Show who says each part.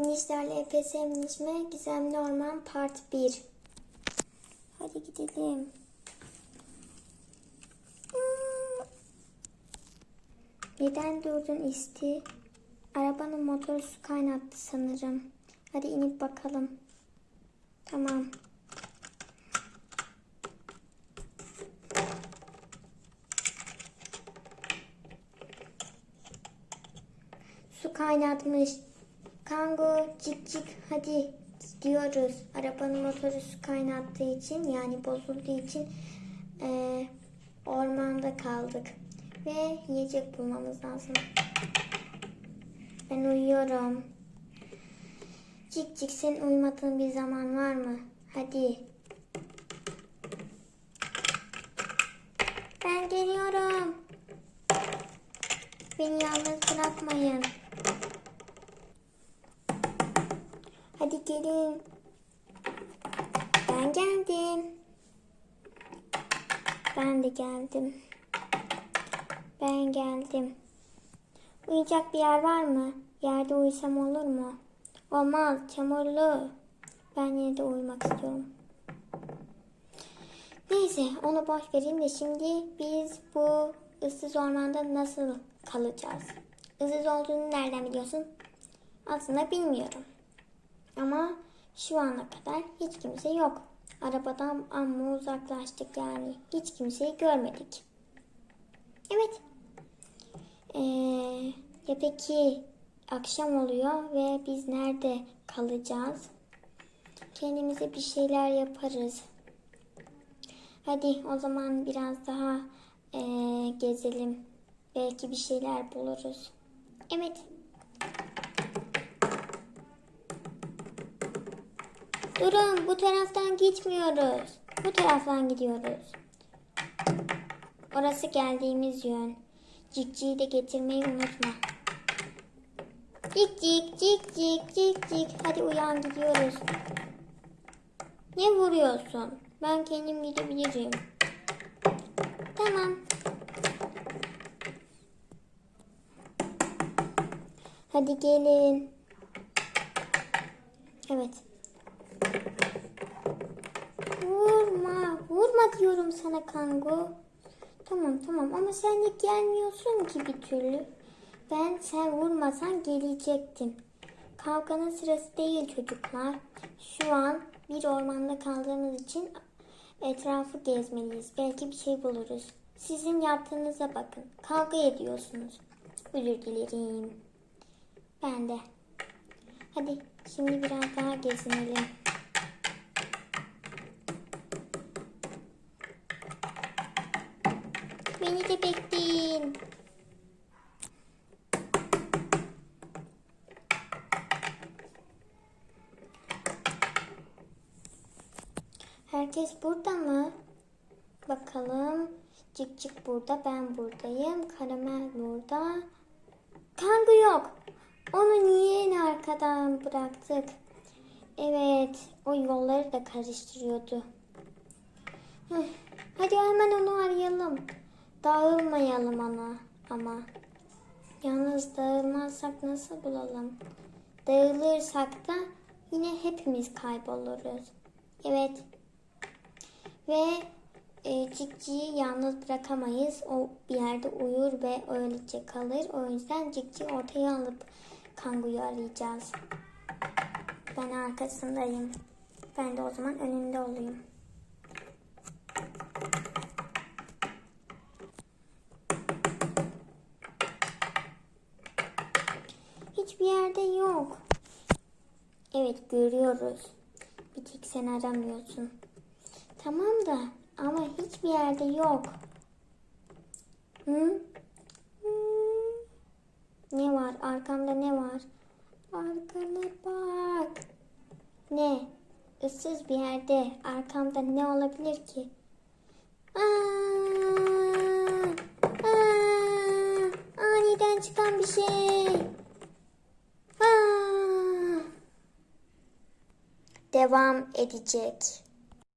Speaker 1: Nişlerle EPS Nişme Gizemli Orman Part 1 Hadi gidelim. Neden durdun isti? Arabanın motoru su kaynattı sanırım. Hadi inip bakalım. Tamam. Su kaynatmış. Kango cik cik hadi gidiyoruz. Arabanın motoru su kaynattığı için yani bozulduğu için eee, ormanda kaldık. Ve yiyecek bulmamız lazım. Ben uyuyorum. Cik cik senin uyumadığın bir zaman var mı? Hadi. Ben geliyorum. Beni yalnız bırakmayın. Gelin. Ben geldim. Ben de geldim. Ben geldim. Uyuyacak bir yer var mı? Yerde uyusam olur mu? Olmaz, çamurlu. Ben yine de uyumak istiyorum. Neyse, onu boş verin de şimdi biz bu ıssız ormanda nasıl kalacağız? Issız olduğunu nereden biliyorsun? Aslında bilmiyorum. Ama şu ana kadar hiç kimse yok. Arabadan amma uzaklaştık yani. Hiç kimseyi görmedik. Evet. Ee, ya peki akşam oluyor ve biz nerede kalacağız? Kendimize bir şeyler yaparız. Hadi o zaman biraz daha ee, gezelim. Belki bir şeyler buluruz. Evet. Durun bu taraftan gitmiyoruz. Bu taraftan gidiyoruz. Orası geldiğimiz yön. Cikciyi de getirmeyi unutma. Cik cik cik cik cik cik. Hadi uyan gidiyoruz. Ne vuruyorsun? Ben kendim gidebilirim. Tamam. Hadi gelin. Evet. Vurma diyorum sana kango. Tamam tamam ama sen de gelmiyorsun ki bir türlü. Ben sen vurmasan gelecektim. Kavganın sırası değil çocuklar. Şu an bir ormanda kaldığımız için etrafı gezmeliyiz. Belki bir şey buluruz. Sizin yaptığınıza bakın. Kavga ediyorsunuz. Özür dilerim. Ben de. Hadi şimdi biraz daha gezinelim. Beni de bekleyin. Herkes burada mı? Bakalım. Cik cik burada, ben buradayım. Karamel burada. Kangu yok. Onu niye en arkadan bıraktık? Evet, o yolları da karıştırıyordu. Hadi hemen onu arayalım. Dağılmayalım ana ama. Yalnız dağılmazsak nasıl bulalım? Dağılırsak da yine hepimiz kayboluruz. Evet. Ve e, Cikci'yi yalnız bırakamayız. O bir yerde uyur ve öylece kalır. O yüzden Cikci'yi ortaya alıp Kangu'yu arayacağız. Ben arkasındayım. Ben de o zaman önünde olayım. Hiçbir yerde yok. Evet görüyoruz. Bir tek sen aramıyorsun. Tamam da ama hiçbir yerde yok. Hı? Ne var? Arkamda ne var? Arkana bak. Ne? Issız bir yerde arkamda ne olabilir ki? Aa, aa, aniden çıkan bir şey. Aa. Devam edecek.